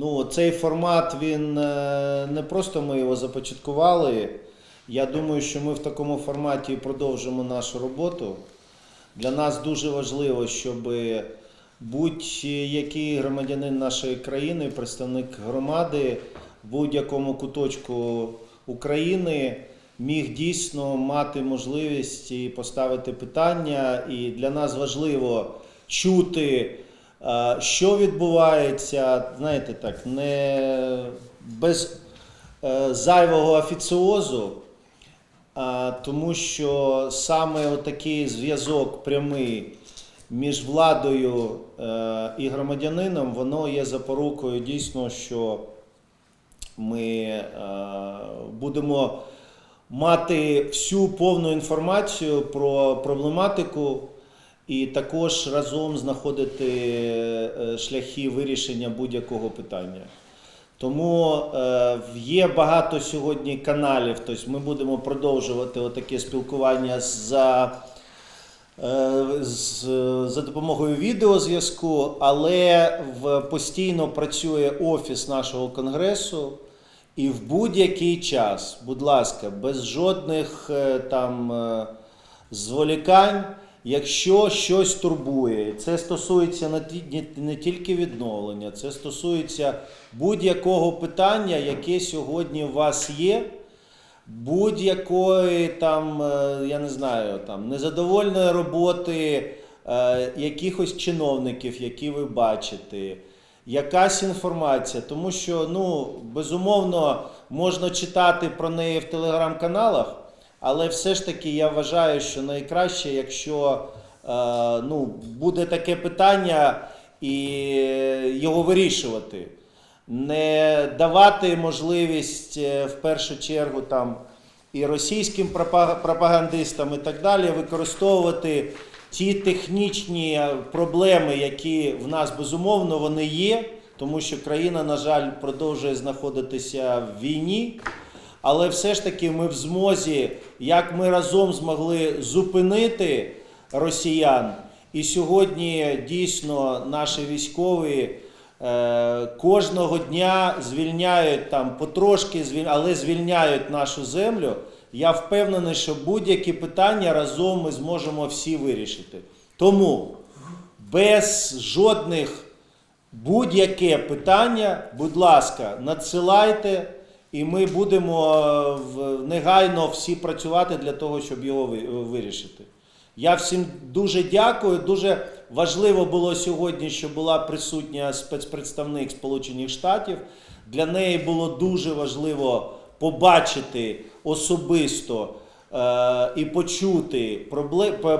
Ну, цей формат він е, не просто ми його започаткували. Я думаю, що ми в такому форматі продовжимо нашу роботу. Для нас дуже важливо, щоб будь-який громадянин нашої країни, представник громади в будь-якому куточку України міг дійсно мати можливість і поставити питання. І для нас важливо чути, що відбувається, знаєте так, не без е, зайвого офіціозу. Тому що саме такий зв'язок прямий між владою е, і громадянином, воно є запорукою дійсно, що ми е, будемо мати всю повну інформацію про проблематику і також разом знаходити е, шляхи вирішення будь-якого питання. Тому е, є багато сьогодні каналів. Тобто ми будемо продовжувати отаке спілкування за, е, за допомогою відеозв'язку, але постійно працює офіс нашого конгресу. І в будь-який час, будь ласка, без жодних там зволікань, якщо щось турбує, це стосується не, ті- не- не тільки відновлення, це стосується будь-якого питання, яке сьогодні у вас є, будь-якої там, е, я не знаю, там незадовольної роботи е, якихось чиновників, які ви бачите якась інформація, тому що ну безумовно можна читати про неї в телеграм-каналах, але все ж таки я вважаю, що найкраще, якщо е, ну, буде таке питання і його вирішувати. Не давати можливість е, в першу чергу там і російським пропагандистам і так далі використовувати ті технічні проблеми, які в нас безумовно вони є, тому що країна, на жаль, продовжує знаходитися в війні. Але все ж таки ми в змозі, як ми разом змогли зупинити росіян, і сьогодні дійсно наші військові е, кожного дня звільняють там потрошки, але звільняють нашу землю. Я впевнений, що будь-які питання разом ми зможемо всі вирішити. Тому без жодних будь-яке питання, будь ласка, надсилайте, і ми будемо е, негайно всі працювати для того, щоб його вирішити. Я всім дуже дякую. Дуже важливо було сьогодні, що була присутня спецпредставник Сполучених Штатів. Для неї було дуже важливо побачити особисто е, і почути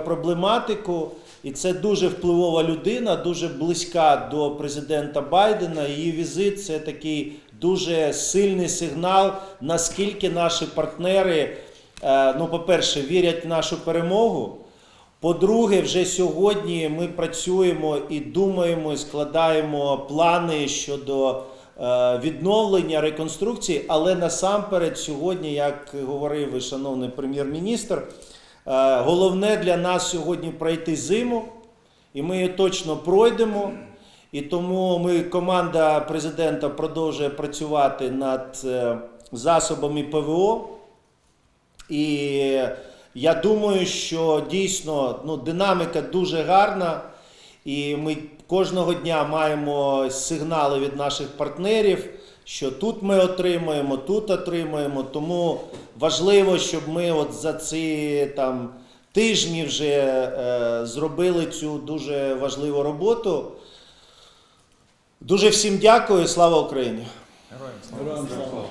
проблематику. І це дуже впливова людина, дуже близька до президента Байдена. Її візит це такий дуже сильний сигнал, наскільки наші партнери, е, ну, по-перше, вірять в нашу перемогу. По-друге, вже сьогодні ми працюємо і думаємо, і складаємо плани щодо е, відновлення реконструкції, але насамперед сьогодні, як говорив шановний прем'єр-міністр, е, головне для нас сьогодні пройти зиму, і ми її точно пройдемо. І тому ми, команда президента продовжує працювати над е, засобами ПВО. І я думаю, що дійсно ну, динаміка дуже гарна, і ми кожного дня маємо сигнали від наших партнерів, що тут ми отримуємо, тут отримуємо. Тому важливо, щоб ми от за ці там, тижні вже е, зробили цю дуже важливу роботу. Дуже всім дякую, слава Україні! Героям слава. Героям слава.